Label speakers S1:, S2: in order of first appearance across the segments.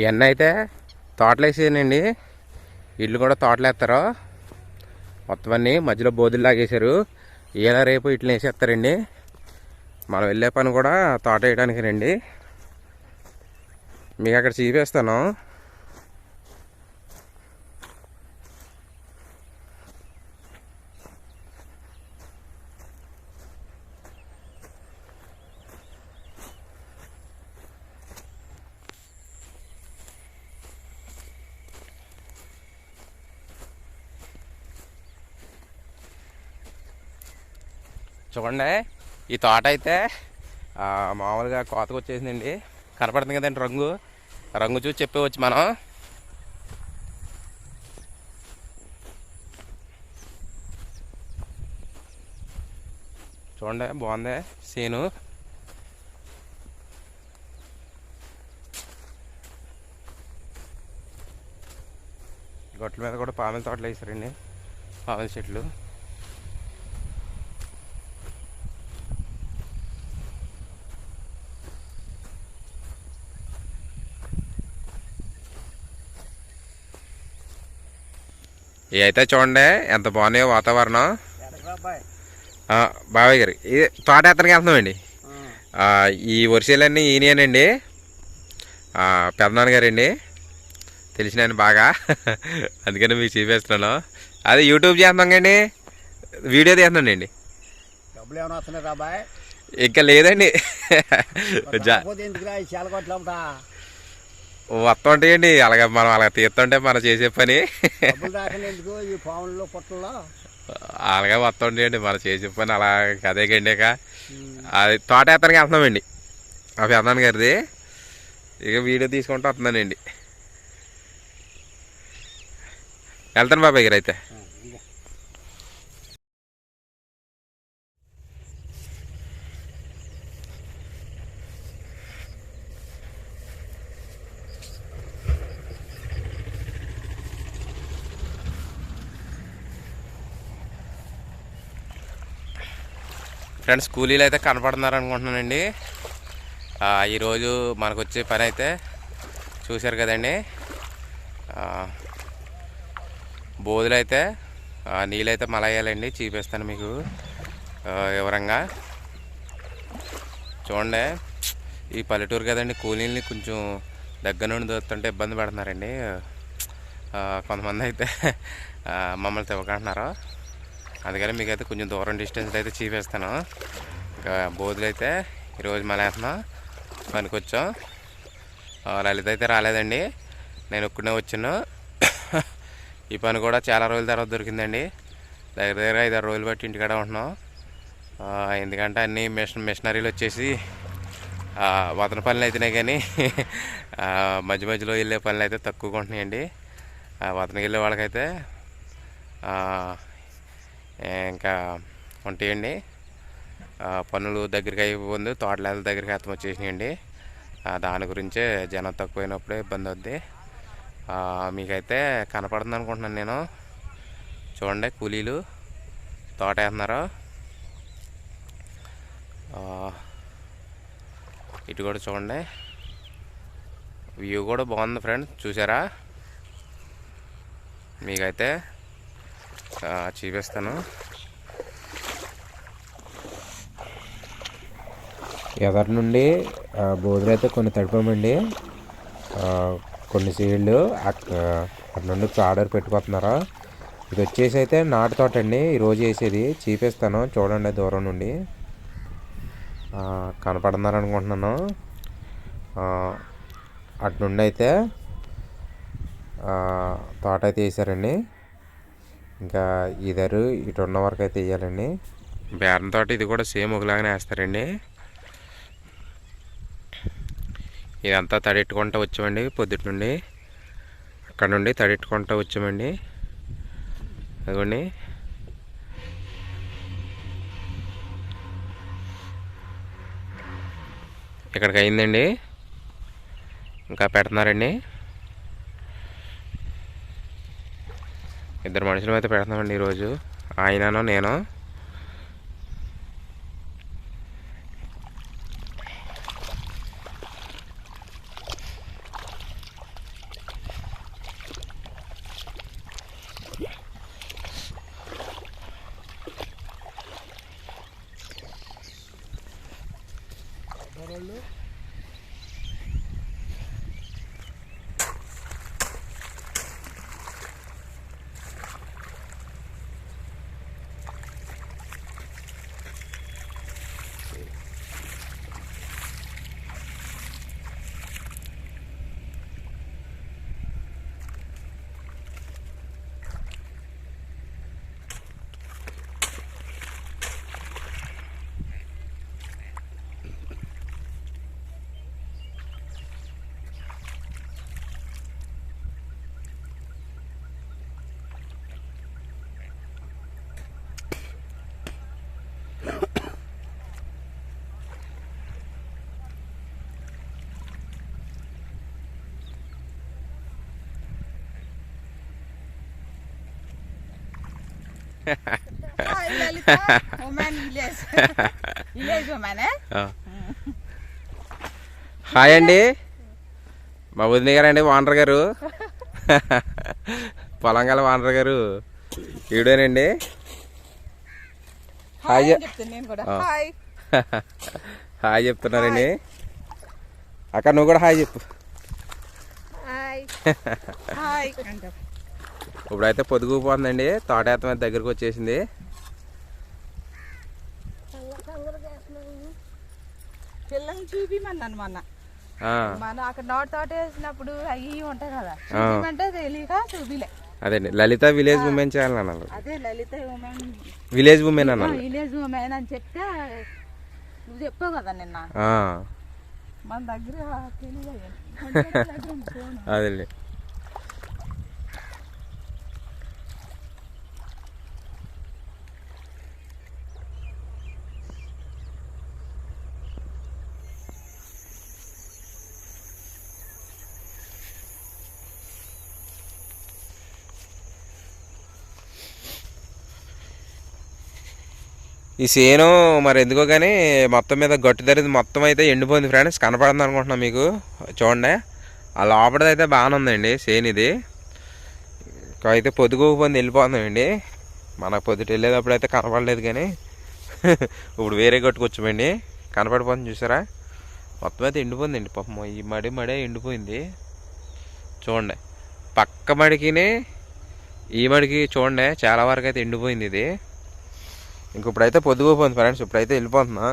S1: ఇవన్నీ అయితే తోటలు ఇల్లు కూడా తోటలు వేస్తారు. మొత్తం అన్నీ మధ్యలో బోధులు లాగేశారు. ఇలా రేపు ఇట్లా వేసేస్తారండి. మనం వెళ్ళే పని కూడా తోట వేయడానికి రండి మీకు అక్కడ చూపిస్తాను. చూడండి ఈ తోట అయితే మామూలుగా కోతకు వచ్చేసిందండి. కనపడుతుంది కదండి రంగు. రంగు చూసి చెప్పేవచ్చు మనం. చూడండి బాగుంది సీను. గొట్ల మీద కూడా పామెల తోటలు వేసారండి పామెల చెట్లు. ఇవి అయితే చూడండి ఎంత బాగున్నాయో వాతావరణం. బాబాయ్ గారు ఇది తోట ఎత్తడానికి వెళ్తున్నామండి. ఈ వర్షాలన్నీ ఈయనేనండి. ఆ, పెదనాన్న గారండి. తెలిసిన బాగా. అందుకని మీకు చూపిస్తున్నాను. అదే యూట్యూబ్ చేస్తున్నాం కండి. వీడియో తీస్తున్నానండి ఇంకా లేదండి. వస్తూ ఉంటాయండి అలాగే మనం అలా తీస్తుంటే మనం చేసే పని.
S2: ఈ పాములలో పుట్టల్లో
S1: అలాగే వస్తూ ఉంటాయండి మనం చేసే పని అలా అదే గండిక అది తోట ఎత్తడానికి వెళ్తున్నామండి. ఆ పెద్దనాన్న గారిది. ఇక వీడియో తీసుకుంటూ వస్తున్నానండి. వెళ్తాను బాబాయ్ గారు అయితే. ఫ్రెండ్స్ కూలీలు అయితే కనపడుతున్నారు అనుకుంటున్నానండి. ఈరోజు మనకు వచ్చే పని అయితే చూశారు కదండి. బోధులు అయితే నీళ్ళైతే మలయ్యాలండి చూపిస్తాను మీకు వివరంగా. చూడండి ఈ పల్లెటూరు కదండి కూలీల్ని కొంచెం దగ్గర నుండి దొరుకుతుంటే ఇబ్బంది పడుతున్నారండి. కొంతమంది అయితే మమ్మల్ని తివ్వకంటున్నారు అందుకని మీకైతే కొంచెం దూరం డిస్టెన్స్ అయితే చూపిస్తాను. ఇంకా బోధులు అయితే ఈరోజు మన పనికి వచ్చాం లలిత అయితే రాలేదండి. నేను ఒక్కడే వచ్చాను. ఈ పని కూడా చాలా రోజుల తర్వాత దొరికిందండి. దగ్గర దగ్గర ఐదారు రోజులు బట్టి ఇంటికాడ ఉంటున్నాం. ఎందుకంటే అన్ని మిషన్ మిషనరీలు వచ్చేసి వతన పనులు అయితేనే కానీ మధ్య మధ్యలో వెళ్ళే పనులు అయితే తక్కువగా ఉంటున్నాయండి. ఆ, వతనకి వెళ్ళే వాళ్ళకైతే ఇంకా ఉంటాయండి. పనులు దగ్గరికి అయిపోయింది తోటల దగ్గరికి అర్థం వచ్చేసినాయండి. దాని గురించే జనం తక్కువైనప్పుడే ఇబ్బంది అవుద్ది. మీకైతే కనపడుతుంది అనుకుంటున్నాను నేను. చూడండి కూలీలు తోట వేస్తున్నారు. ఇటు కూడా చూడండి. వ్యూ కూడా బాగుంది ఫ్రెండ్స్ చూసారా? మీకైతే చూపిస్తాను ఎవరి నుండి? బోధులు అయితే కొన్ని తడిపామండి. కొన్ని సీడ్లు అక్కడ అటు నుండి ఆర్డర్ పెట్టుకుంటున్నారు ఇది వచ్చేసి అయితే నాటు తోట అండి. ఈరోజు వేసేది చూపిస్తాను. చూడండి దూరం నుండి. కనపడుతున్నారు అనుకుంటున్నాను అటు నుండి అయితే తోట అయితే వేసారండి. ఇంకా ఇదరు ఇటు ఉన్న వరకు అయితే వేయాలండి బేరం తోట ఇది కూడా సేమ్ ఒకలాగానే వేస్తారండి. ఇదంతా తడెట్టుకుంటూ వచ్చామండి పొద్దుటి నుండి. అక్కడ నుండి తడెట్టుకుంటూ వచ్చామండి. అదిగోండి. ఇక్కడికి అయిందండి. ఇంకా పెడుతున్నారండి. ఇద్దరు మనుషులు అయితే పెడుతున్నామండి ఈరోజు. ఆయనను నేను. హాయ్ అండి మా వదిన గారండి వానర్ గారు పొలంగల వానర్ గారు ఈడేనండి హాయ్.
S3: హాయ్
S1: చెప్తున్నారండి అక్క నువ్వు కూడా హాయ్ చెప్పు
S3: హాయ్
S1: ఇప్పుడైతే పొదుగుపోతుందండి తోటేత్త మీద దగ్గరకు వచ్చేసింది.
S3: పిల్లల్ని చూపిమన్నాను మొన్న.
S1: ఆ,
S3: మనం అక్కడ నోట్ తోట వేసినప్పుడు అవి ఉంటాయి కదా.
S1: ఆ.
S3: చూపిమంటే తెలియక చూపిలే.
S1: అదండి. లలిత విలేజ్ ఉమెన్ ఛానల్ అన్నారు.
S3: అదే లలిత ఉమెన్.
S1: విలేజ్ ఉమెన్ అన్నారు.
S3: విలేజ్ ఉమెన్ అని చెప్తే నువ్వు చెప్పావు కదా నిన్న. మన దగ్గర తెలియదు.
S1: ఈ సేను మరి ఎందుకో కానీ మొత్తం మీద గట్టు ధరింది మొత్తం అయితే ఎండిపోయింది ఫ్రెండ్స్. కనపడింది అనుకుంటున్నాను మీకు. చూడండి. ఆ లోపలది అయితే బాగానే ఉందండి సేను ఇది. ఇంకా అయితే పొద్దుకోకపోయింది వెళ్ళిపోతుందండి మనకు పొద్దుట వెళ్ళేటప్పుడు అయితే కనపడలేదు కానీ. ఇప్పుడు వేరే గట్టుకొచ్చామండి కనపడిపోతుంది చూసారా? మొత్తం అయితే ఎండిపోయిందండి. పాపం ఈ మడి మడే ఎండిపోయింది. చూడండి. పక్క మడికిని ఈ మడికి చూడండి. చాలా వరకు అయితే ఎండిపోయింది ఇది. ఇంక ఇప్పుడైతే పొద్దుపోతుంది ఫ్రెండ్స్ ఇప్పుడైతే వెళ్ళిపోతున్నా.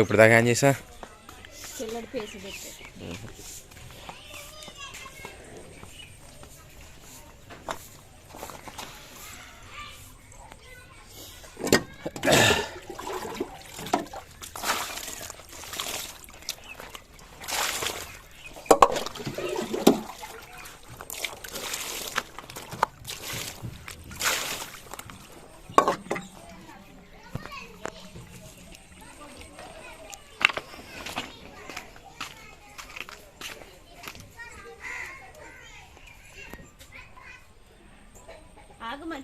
S1: ఇప్పుడు దాకా ఏం చేసా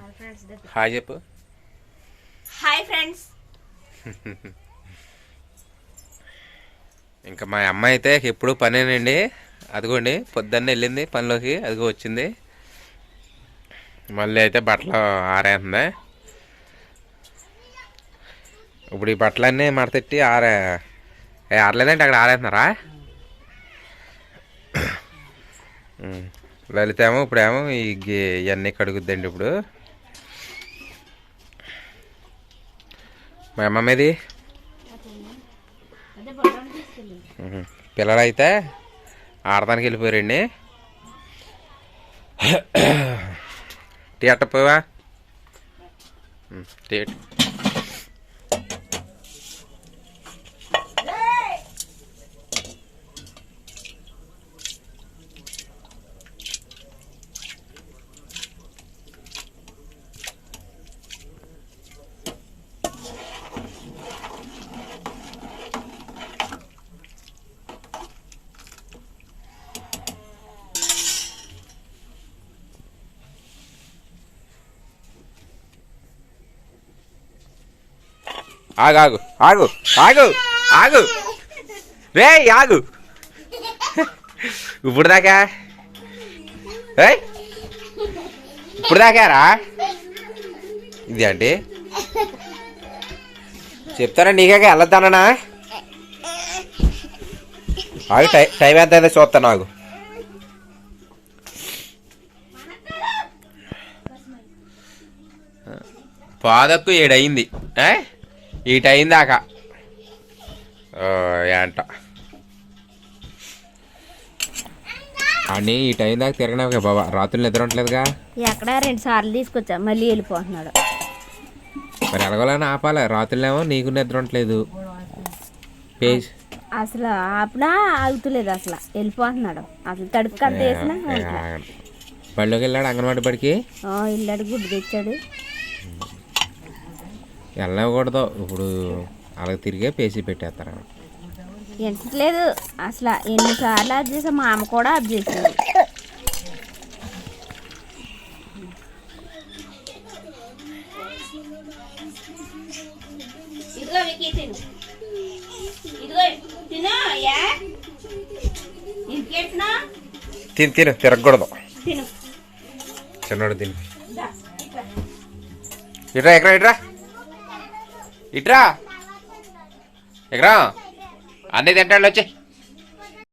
S4: వాళ్ళ ఫ్రెండ్స్ దగ్గర
S1: హాయ్ చెప్పు.
S4: Hi friends.
S1: ఇంకా మా అమ్మాయి అయితే ఎప్పుడు పనేనండి. అదిగోండి పొద్దున్నే వెళ్ళింది పనిలోకి అదిగో వచ్చింది. మళ్ళీ అయితే బట్టలు ఆరేస్తుంది. ఇప్పుడు ఈ బట్టలన్నీ మడతెట్టి ఆరే ఆరలేదంటే అక్కడ ఆరేస్తున్నారా ఉం. ఇప్పుడేమో ఈ ఇవన్నీ కడుగుద్దండి ఇప్పుడు మా అమ్మమ్మది
S4: మీది బొడ్రాన్ని తీసుకెళ్ళి
S1: పిల్లలైతే ఆడటానికి వెళ్ళిపోయారండి టీ అట్టపోవా మ్మ్. టీ ఆగు ఆగు ఆగు ఆగు ఆగు. రే ఆగు. ఇప్పుడు దాకా? రే ఇప్పుడు దాకారా ఇది అంటే చెప్తారా నీకే వెళ్ళొద్దానా ఆగు టై టైం ఎంత అయితే చూస్తాను ఆగు పాదకు ఏడయింది. ఏ? ఈ టైం దాకా. ఏంట. అని ఈ టైం దాకా తిరగనావు బాబా. రాత్రులు నిద్ర ఉండలేదుగా
S4: ఎక్కడ రెండు సార్లు తీసుకొచ్చా. మళ్ళీ వెళ్ళిపోతున్నాడు.
S1: మరి ఎలాగోలని ఆపాలి. రాత్రులేమో నీకు నిద్ర ఉండలేదు పేజ్.
S4: అసలు ఆపినా ఆగుతలేదు అసలు. వెళ్ళిపోతున్నాడు. అసలు తడుపు అంత వేసినా.
S1: బళ్ళోకి వెళ్ళాడు అంగన్వాడి బడికి?
S4: ఆ, ఇల్లాడు గుడ్డు తెచ్చాడు.
S1: వెళ్ళకూడదు. ఇప్పుడు అలా తిరిగే పేసి పెట్టేస్తారు.
S4: ఎంటలేదు అసలు ఎన్నిసార్లు అది చేసా మా అమ్మ కూడా అది చేసింది. తిను. తిను యా? ఇంకెట్నా
S1: తిని తిను తిరగకూడదు.
S4: తిను.
S1: చిన్నోడు తిని. ఇట్రా ఎక్కరా ఇట్రా. ఇట్రా. ఎగరా. అన్నీ తింటాడు వచ్చే.